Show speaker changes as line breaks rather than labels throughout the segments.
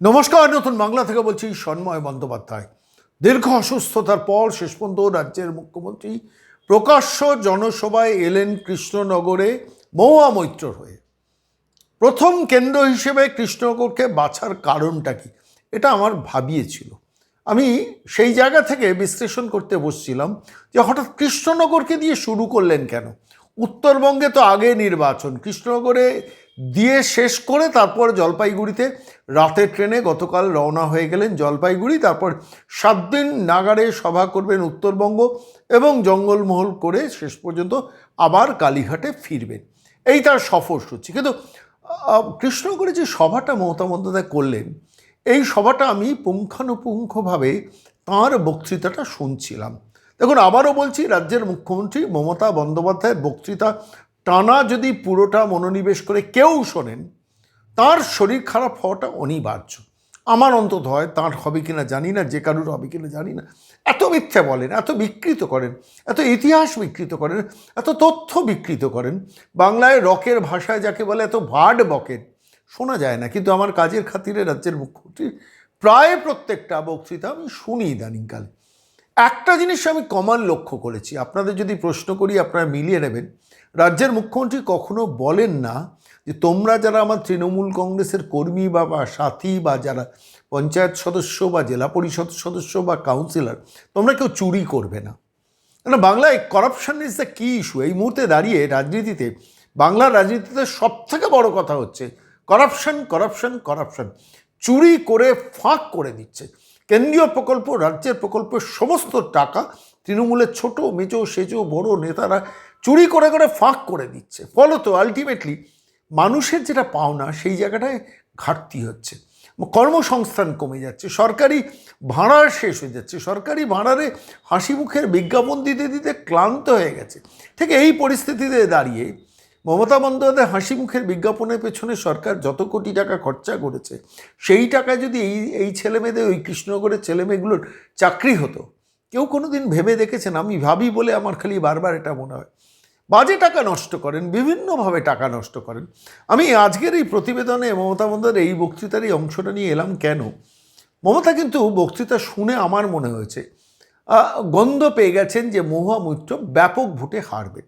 নমস্কার, নতুন বাংলা থেকে বলছি সন্ময় বন্দ্যোপাধ্যায়। দীর্ঘ অসুস্থতার পর শেষ পর্যন্ত রাজ্যের মুখ্যমন্ত্রী প্রকাশ্য জনসভায় এলেন কৃষ্ণনগরে মৌয়া মৈত্র হয়ে। প্রথম কেন্দ্র হিসেবে কৃষ্ণনগরকে বাছার কারণটা কি? এটা আমার ভাবিয়েছিল। আমি সেই জায়গা থেকে বিশ্লেষণ করতে বসছিলাম যে হঠাৎ কৃষ্ণনগরকে দিয়ে শুরু করলেন কেন? উত্তরবঙ্গে তো আগে নির্বাচন, কৃষ্ণনগরে দিয়ে শেষ করে তারপর জলপাইগুড়িতে রাতের ট্রেনে গতকাল রওনা হয়ে গেলেন জলপাইগুড়ি। তারপর সাত দিন নাগারে সভা করবেন উত্তরবঙ্গ এবং জঙ্গলমহল করে শেষ পর্যন্ত আবার কালীঘাটে ফিরবেন। এই তার সফরসূচি কিন্তু আহ, কৃষ্ণনগরে যে সভাটা মমতা বন্দ্যোপাধ্যায় করলেন এই সভাটা আমি পুঙ্খানুপুঙ্খভাবে তাঁর বক্তৃতাটা শুনছিলাম। দেখুন আবারও বলছি রাজ্যের মুখ্যমন্ত্রী মমতা বন্দ্যোপাধ্যায়ের বক্তৃতা টানা যদি পুরোটা মনোনিবেশ করে কেউ শোনেন, তার শরীর খারাপ হওয়াটা অনিবার্য। আমার অন্তত হয় তার হবে কিনা জানি না, যে কারুর হবে কিনা জানি না। এত মিথ্যে বলেন, এত বিকৃত করেন, এত ইতিহাস বিকৃত করেন, এত তথ্য বিকৃত করেন, বাংলায় রকের ভাষায় যাকে বলে এত ভার্ড বকেন, শোনা যায় না। কিন্তু আমার কাজের খাতিরে রাজ্যের মুখ্যমন্ত্রী প্রায় প্রত্যেকটা বক্তৃতা আমি শুনি ইদানিংকালে। একটা জিনিস আমি কমান লক্ষ্য করেছি। আপনাদের যদি প্রশ্ন করি, আপনারা মিলিয়ে নেবেন। রাজ্যের মুখ্যমন্ত্রী কখনো বলেন না যে তোমরা যারা আমার তৃণমূল কংগ্রেসের কর্মী বা বা সাথী বা যারা পঞ্চায়েত সদস্য বা জেলা পরিষদ সদস্য বা কাউন্সিলর, তোমরা কেউ চুরি করবে না। না বাংলায় করাপশন ইজ দ্য কি ইস্যু এই মুহূর্তে দাঁড়িয়ে রাজনীতিতে, বাংলার রাজনীতিতে সব থেকে বড় কথা হচ্ছে করাপশন করাপশন করাপশন চুরি করে ফাঁক করে দিচ্ছে। কেন্দ্রীয় প্রকল্প, রাজ্যের প্রকল্পের সমস্ত টাকা তৃণমূলের ছোট, মেজো, সেজো, বড় নেতারা চুরি করে করে ফাঁক করে দিচ্ছে। ফলত আলটিমেটলি মানুষের যেটা পাওনা সেই জায়গাটায় ঘাটতি হচ্ছে। কর্মসংস্থান কমে যাচ্ছে, সরকারি ভাড়া শেষ হয়ে যাচ্ছে, সরকারি ভাড়ারে হাসি মুখের বিজ্ঞাপন দিতে দিতে ক্লান্ত হয়ে গেছে। ঠিক এই পরিস্থিতিতে দাঁড়িয়ে মমতা বন্দ্যোপাধ্যায় হাসি মুখের বিজ্ঞাপনের পেছনে সরকার যত কোটি টাকা খরচা করেছে, সেই টাকায় যদি এই এই ছেলেমেয়েদের, ওই কৃষ্ণনগরের ছেলেমেয়েগুলোর চাকরি হতো, কেউ কোনো দিন ভেবে দেখেছেন? আমি ভাবি বলে আমার খালি বারবার এটা মনে হয়। বাজে টাকা নষ্ট করেন, বিভিন্নভাবে টাকা নষ্ট করেন। আমি আজকের এই প্রতিবেদনে মমতা বন্দ্যোপাধ্যায়ের এই বক্তৃতার এই অংশটা নিয়ে এলাম কেন? মমতা কিন্তু বক্তৃতা শুনে আমার মনে হয়েছে গন্ধ পেয়ে গেছেন যে মহুয়া মৈত্র ব্যাপক ভোটে হারবেন।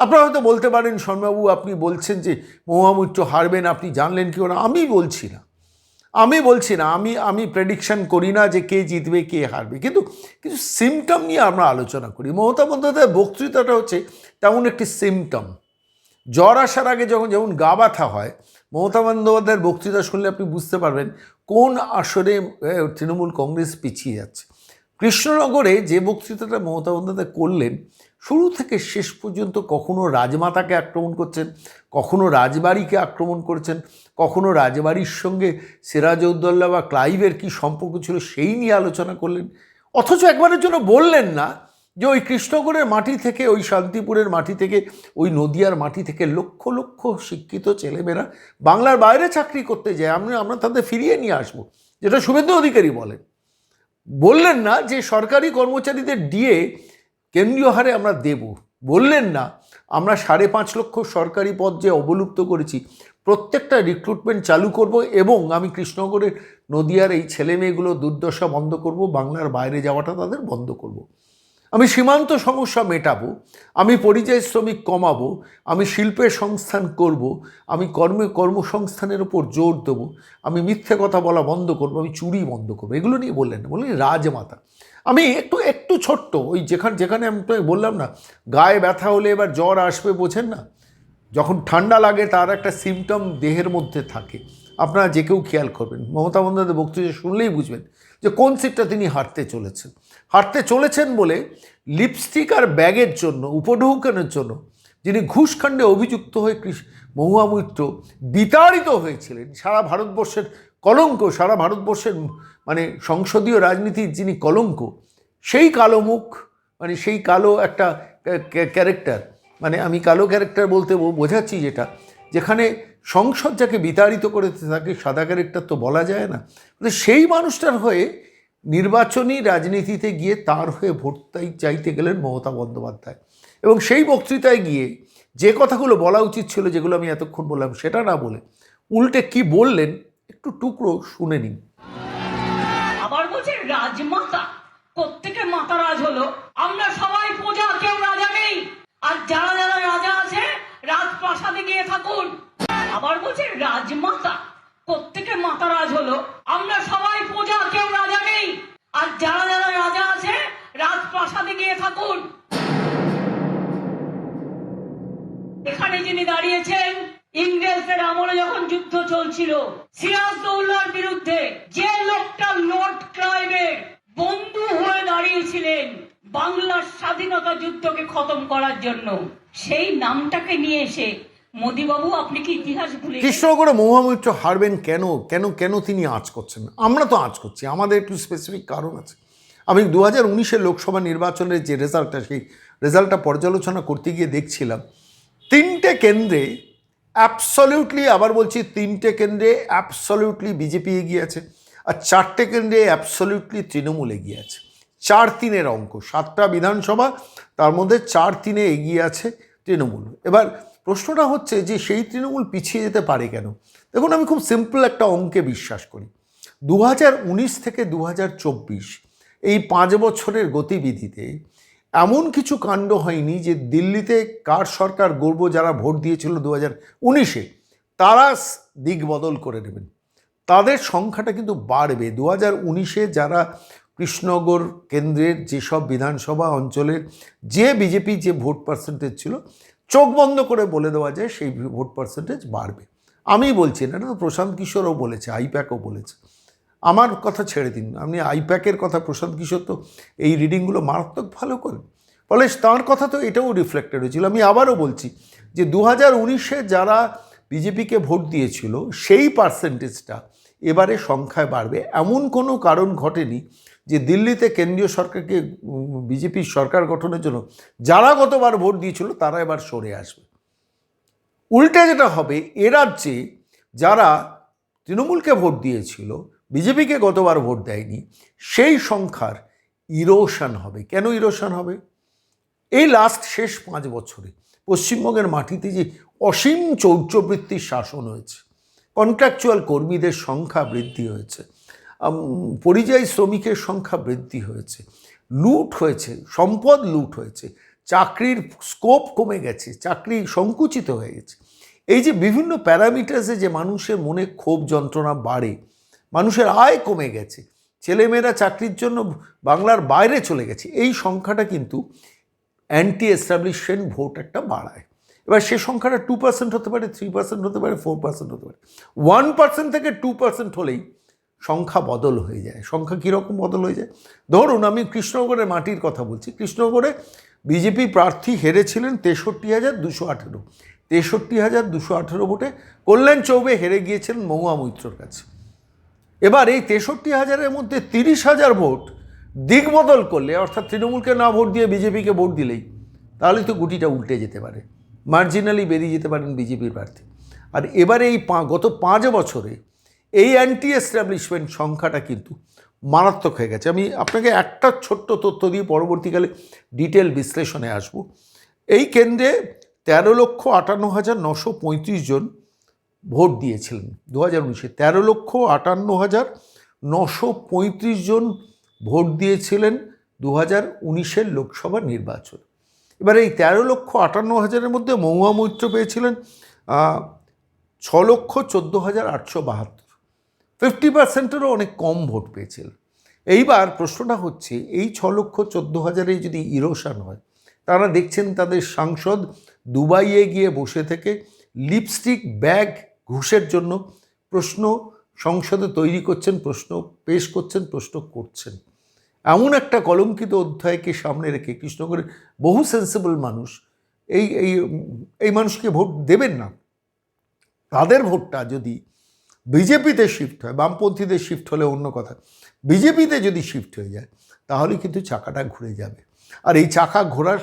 আপনারা হয়তো বলতে পারেন শর্মাবু আপনি বলছেন যে মহুয়া মৈত্র হারবেন, আপনি জানলেন কি ওরা, আমি বলছি না। আমি বলছি না, আমি আমি প্রেডিকশন করি না যে কে জিতবে, কে হারবে। কিন্তু কিছু সিমটম নিয়ে আমরা আলোচনা করি। মমতা বন্দ্যোপাধ্যায়ের বক্তৃতাটা হচ্ছে তেমন একটি সিমটম জ্বর আসার আগে যখন যেমন গা ব্যথা হয়, মমতা বন্দ্যোপাধ্যায়ের বক্তৃতা শুনলে আপনি বুঝতে পারবেন কোন আসরে তৃণমূল কংগ্রেস পিছিয়ে যাচ্ছে। কৃষ্ণনগরে যে বক্তৃতাটা মমতা বন্দ্যোপাধ্যায় করলেন, শুরু থেকে শেষ পর্যন্ত কখনো রাজমাতাকে আক্রমণ করছেন, কখনো রাজবাড়িকে আক্রমণ করছেন, কখনো রাজবাড়ির সঙ্গে সিরাজউদ্দৌল্লা বা ক্লাইভের কী সম্পর্ক ছিল সেই নিয়ে আলোচনা করলেন। অথচ একবারের জন্য বললেন না যে ওই কৃষ্ণগড়ের মাটি থেকে, ওই শান্তিপুরের মাটি থেকে, ওই নদিয়ার মাটি থেকে লক্ষ লক্ষ শিক্ষিত ছেলেমেয়েরা বাংলার বাইরে চাকরি করতে যায়। আমরা আমরা তাদের ফিরিয়ে নিয়ে আসব, যেটা শুভেন্দু অধিকারী বলেন। বললেন না যে সরকারি কর্মচারীদের দিয়ে কেন্দ্রীয় হারে আমরা দেব বললেন না, আমরা সাড়ে পাঁচ লক্ষ সরকারি পদ যে অবলুপ্ত করেছি, প্রত্যেকটা রিক্রুটমেন্ট চালু করব এবং আমি কৃষ্ণনগরের নদিয়ার এই ছেলে মেয়েগুলো দুর্দশা বন্ধ করব, বাংলার বাইরে যাওয়াটা তাদের বন্ধ করব। আমি সীমান্ত সমস্যা মেটাবো, আমি পরিযায়ী শ্রমিক কমাবো, আমি শিল্পের সংস্থান করব, আমি কর্মে, কর্মসংস্থানের উপর জোর দেবো, আমি মিথ্যে কথা বলা বন্ধ করব, আমি চুরি বন্ধ করব, এগুলো নিয়ে বললেন বললেন রাজমাতা। আমি একটু একটু ছোট্ট, ওই যেখানে যেখানে আমি বললাম না, গায়ে ব্যথা হলে এবার জ্বর আসবে বোঝেন না? যখন ঠান্ডা লাগে তার একটা সিমটম দেহের মধ্যে থাকে। আপনারা যে কেউ খেয়াল করবেন। মমতা বন্দ্যোপাধ্যায় বক্তৃতা শুনলেই বুঝবেন যে কোন সিটটা তিনি হাঁটতে চলেছেন। হাঁটতে চলেছেন বলে লিপস্টিক আর ব্যাগের জন্য, উপঢৌকানোর জন্য যিনি ঘুষকাণ্ডে অভিযুক্ত হয়ে মহুয়া মৈত্র বিতাড়িত হয়েছিলেন, সারা ভারতবর্ষের কলঙ্ক, সারা ভারতবর্ষের মানে সংসদীয় রাজনীতির যিনি কলঙ্ক, সেই কালো মুখ মানে সেই কালো একটা ক্যারেক্টার মানে আমি কালো ক্যারেক্টার বলতে বোঝাচ্ছি যেটা, যেখানে সংসদ যাকে বিতাড়িত করে তাকে সাদা ক্যারেক্টার তো বলা যায় না। সেই মানুষটার হয়ে নির্বাচনী রাজনীতিতে গিয়ে তার হয়ে ভোট চাইতে গেলেন মমতা বন্দ্যোপাধ্যায়। এবং সেই বক্তৃতায় গিয়ে যে কথাগুলো বলা উচিত ছিল, যেগুলো আমি এতক্ষণ বললাম, সেটা না বলে উল্টে কি বললেন একটু একটু টুকরো শুনে নিন।
আবার বলছে রাজমাতা প্রত্যেকের মাতা রাজ হলো? আমরা সবাই খতম করার জন্য সেই নামটাকে নিয়ে এসে মোদিবাবু, আপনি কি ইতিহাস ভুলে?
কৃষ্ণনগরে মহামৈত্র হারবেন কেন? কেন কেন তিনি আঁচ করছেন আমরা তো আঁচ করছি, আমাদের একটু স্পেসিফিক কারণ আছে। আমি দু হাজার উনিশের লোকসভা নির্বাচনের যে রেজাল্টটা, সেই রেজাল্টটা পর্যালোচনা করতে গিয়ে দেখছিলাম, তিনটে কেন্দ্রে অ্যাবসলিউটলি আবার বলছি তিনটে কেন্দ্রে অ্যাবসলিউটলি বিজেপি এগিয়ে আছে, আর চারটে কেন্দ্রে অ্যাবসলিউটলি তৃণমূল এগিয়ে আছে। চার তিনের অঙ্ক, সাতটা বিধানসভা, তার মধ্যে চার তিনে এগিয়ে আছে তৃণমূল। এবার প্রশ্নটা হচ্ছে যে সেই তৃণমূল পিছিয়ে যেতে পারে কেন? দেখুন, আমি খুব সিম্পল একটা অঙ্কে বিশ্বাস করি। দু হাজার উনিশ থেকে দু হাজার চব্বিশ, এই পাঁচ বছরের গতিবিধিতে এমন কিছু কাণ্ড হয়নি যে দিল্লিতে কার সরকার গর্ব যারা ভোট দিয়েছিল দু হাজার উনিশে, তারা দিক বদল করে নেবেন। তাদের সংখ্যাটা কিন্তু বাড়বে। দু হাজার উনিশে যারা কৃষ্ণনগর কেন্দ্রের যেসব বিধানসভা অঞ্চলের যে বিজেপি যে ভোট পার্সেন্টেজ ছিল, চোখ বন্ধ করে বলে দেওয়া যায় সেই ভোট পার্সেন্টেজ বাড়বে। আমি বলছি না তো প্রশান্ত কিশোরও বলেছে, আইপ্যাকও বলেছে। আমার কথা ছেড়ে দিন, আপনি আইপ্যাকের কথা, প্রশান্ত কিশোর তো এই রিডিংগুলো মারাত্মক ভালো করেন ফলে তাঁর কথা তো এটাও রিফ্লেক্টেড হয়েছিল। আমি আবারও বলছি যে দু হাজার যারা বিজেপিকে ভোট দিয়েছিল, সেই পার্সেন্টেজটা এবারে সংখ্যায় বাড়বে। এমন কোনো কারণ ঘটেনি যে দিল্লিতে কেন্দ্রীয় সরকারকে বিজেপির সরকার গঠনের জন্য যারা গতবার ভোট দিয়েছিল তারা এবার সরে আসবে। উল্টে যেটা হবে, এ রাজ্যে যারা তৃণমূলকে ভোট দিয়েছিল, বিজেপিকে গতবার ভোট দেয়নি, সেই সংখ্যার ইরোশন হবে। কেন ইরোশন হবে? এই লাস্ট শেষ পাঁচ বছরে পশ্চিমবঙ্গের মাটিতে যে অসীম চৌর্যবৃত্তির শাসন হয়েছে কন্ট্রাকচুয়াল কর্মীদের সংখ্যা বৃদ্ধি হয়েছে পরিযায়ী শ্রমিকের সংখ্যা বৃদ্ধি হয়েছে। লুট হয়েছে, সম্পদ লুট হয়েছে, চাকরির স্কোপ কমে গেছে, চাকরি সংকুচিত হয়ে গেছে। এই যে বিভিন্ন প্যারামিটার্সে যে মানুষের মনে ক্ষোভ যন্ত্রণা বাড়ে, মানুষের আয় কমে গেছে, ছেলেমেয়েরা চাকরির জন্য বাংলার বাইরে চলে গেছে, এই সংখ্যাটা কিন্তু অ্যান্টি এস্টাবলিশমেন্ট ভোট একটা বাড়ায়। এবার সে সংখ্যাটা টু পার্সেন্ট হতে পারে থ্রি পার্সেন্ট হতে পারে ফোর পার্সেন্ট হতে পারে। ওয়ান পার্সেন্ট থেকে টু পার্সেন্ট হলেই সংখ্যা বদল হয়ে যায়। সংখ্যা কীরকম বদল হয়ে যায়? ধরুন, আমি কৃষ্ণনগরের মাটির কথা বলছি। কৃষ্ণনগরে বিজেপি প্রার্থী হেরেছিলেন তেষট্টি হাজার দুশো আঠেরো। তেষট্টি হাজার দুশো আঠেরো ভোটে কল্যাণ চৌবে হেরে গিয়েছিলেন মহুয়া মৈত্রর কাছে। এবার এই তেষট্টি হাজারের মধ্যে তিরিশ হাজার ভোট দিকবদল করলে, অর্থাৎ তৃণমূলকে না ভোট দিয়ে বিজেপিকে ভোট দিলেই, তাহলে তো গুটিটা উল্টে যেতে পারে। মার্জিনালি বেরিয়ে যেতে পারেন বিজেপির প্রার্থী। আর এবারে এই গত পাঁচ বছরে এই অ্যান্টি এস্টাবলিশমেন্ট সংখ্যাটা কিন্তু মারাত্মক হয়ে গেছে। আমি আপনাকে একটা ছোট্ট তথ্য দিয়ে পরবর্তীকালে ডিটেল বিশ্লেষণে আসব। এই কেন্দ্রে তেরো লক্ষ আটান্ন হাজার নশো পঁয়ত্রিশ জন ভোট দিয়েছিলেন দু হাজার উনিশে। তেরো লক্ষ আটান্ন হাজার নশো পঁয়ত্রিশ জন ভোট দিয়েছিলেন দু হাজার উনিশের লোকসভা নির্বাচন। এবার এই তেরো লক্ষ আটান্ন হাজারের মধ্যে মহুয়া মৈত্র পেয়েছিলেন ছ লক্ষ চোদ্দ হাজার আটশো বাহাত্তর। ফিফটি পার্সেন্টেরও অনেক কম ভোট পেয়েছিলেন এইবার প্রশ্নটা হচ্ছে, এই ছ লক্ষ চোদ্দ হাজারে যদি ইরোশান হয়, তারা দেখছেন তাদের সাংসদ দুবাইয়ে গিয়ে বসে থেকে লিপস্টিক ব্যাগ ঘুষের জন্য প্রশ্ন, সংসদে তৈরি করছেন প্রশ্ন, পেশ করছেন প্রশ্ন করছেন। এমন একটা কলঙ্কিত অধ্যায়কে সামনে রেখে কৃষ্ণগরের বহু সেন্সিবল মানুষ এই এই এই মানুষকে ভোট দেবেন না। তাদের ভোটটা যদি বিজেপিতে শিফট হয়, বামপন্থীদের শিফট হলে অন্য কথা। বিজেপিতে যদি শিফট হয়ে যায়, তাহলে কিন্তু চাকাটা ঘুরে যাবে। আর এই চাকা ঘোরার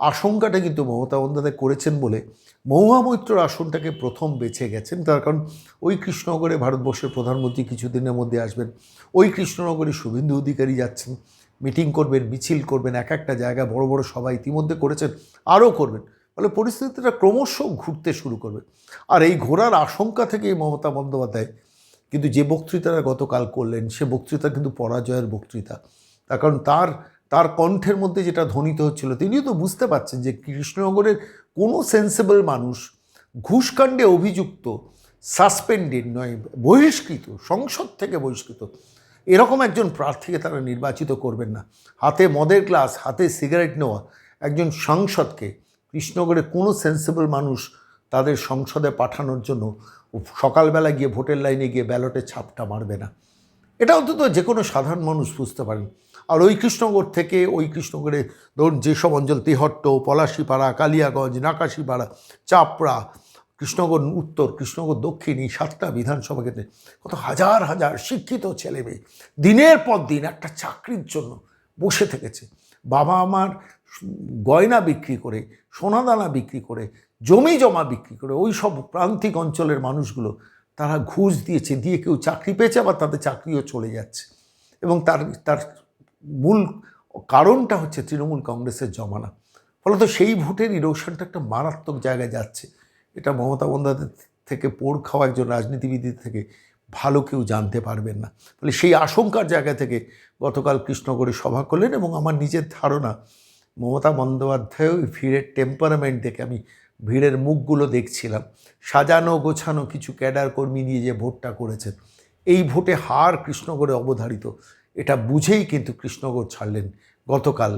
আশঙ্কাটা কিন্তু মমতা বন্দ্যোপাধ্যায় করেছেন বলে মহুয়া মৈত্রর আসনটাকে প্রথম বেছে গেছেন। তার কারণ ওই কৃষ্ণনগরে ভারতবর্ষের প্রধানমন্ত্রী কিছুদিনের মধ্যে আসবেন, ওই কৃষ্ণনগরে শুভেন্দু অধিকারী যাচ্ছেন, মিটিং করবেন, মিছিল করবেন, এক একটা জায়গায় বড় বড় সভা ইতিমধ্যে করেছেন, আরও করবেন। ফলে পরিস্থিতিটা ক্রমশ ঘুরতে শুরু করবে। আর এই ঘোরার আশঙ্কা থেকেই মমতা বন্দ্যোপাধ্যায় কিন্তু যে বক্তৃতাটা গতকাল করলেন, সে বক্তৃতা কিন্তু পরাজয়ের বক্তৃতা। তার কারণ তার তার কণ্ঠের মধ্যে যেটা ধ্বনিত হচ্ছিল, তিনিও তো বুঝতে পারছেন যে কৃষ্ণনগরের কোনো সেন্সেবল মানুষ ঘুষকাণ্ডে অভিযুক্ত, সাসপেন্ডেড নয়, বহিষ্কৃত, সংসদ থেকে বহিষ্কৃত, এরকম একজন প্রার্থীকে তারা নির্বাচিত করবেন না। হাতে মদের গ্লাস, হাতে সিগারেট নেওয়া একজন সাংসদকে কৃষ্ণগড়ে কোনো সেন্সেবল মানুষ তাদের সংসদে পাঠানোর জন্য সকালবেলা গিয়ে ভোটের লাইনে গিয়ে ব্যালটে ছাপটা মারবে না। এটা অন্তত যে কোনো সাধারণ মানুষ বুঝতে পারেন। আর ওই কৃষ্ণগড় থেকে ওই কৃষ্ণগড়ে ধরুন যেসব অঞ্চল, তেহট্ট, পলাশিপাড়া, কালিয়াগঞ্জ, নাকাশিপাড়া, চাপড়া, কৃষ্ণগড় উত্তর, কৃষ্ণগড় দক্ষিণ, এই সাতটা বিধানসভা ক্ষেত্রে কত হাজার হাজার শিক্ষিত ছেলে মেয়ে দিনের পর দিন একটা চাকরির জন্য বসে থেকেছে। বাবা আমার গয়না বিক্রি করে, সোনাদানা বিক্রি করে জমি জমা বিক্রি করে, ওই সব প্রান্তিক অঞ্চলের মানুষগুলো তারা ঘুষ দিয়েছে, দিয়ে কেউ চাকরি পেয়েছে, আবার তাদের চাকরিও চলে যাচ্ছে। এবং তার তার মূল কারণটা হচ্ছে তৃণমূল কংগ্রেসের জমানা। ফলত সেই ভোটের ইরোশনটা একটা মারাত্মক জায়গায় যাচ্ছে। এটা মমতা বন্দ্যোপাধ্যায় থেকে পোড় খাওয়া একজন রাজনীতিবিদের থেকে ভালো কেউ জানতে পারবেন না। ফলে সেই আশঙ্কার জায়গা থেকে গতকাল কৃষ্ণগড়ে সভা করলেন এবং আমার নিজের ধারণা মমতা বন্দ্যোপাধ্যায় ওই ভিড়ের টেম্পারমেন্ট দেখে আমি ভিড়ের মুখগুলো দেখছিলাম। সাজানো গোছানো কিছু ক্যাডার কর্মী নিয়ে যে ভোটটা করেছে এই ভোটে হার কৃষ্ণগড়ে অবধারিত, এটা বুঝেই কিন্তু কৃষ্ণগড় ছাড়লেন গতকাল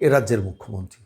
এ রাজ্যের মুখ্যমন্ত্রী।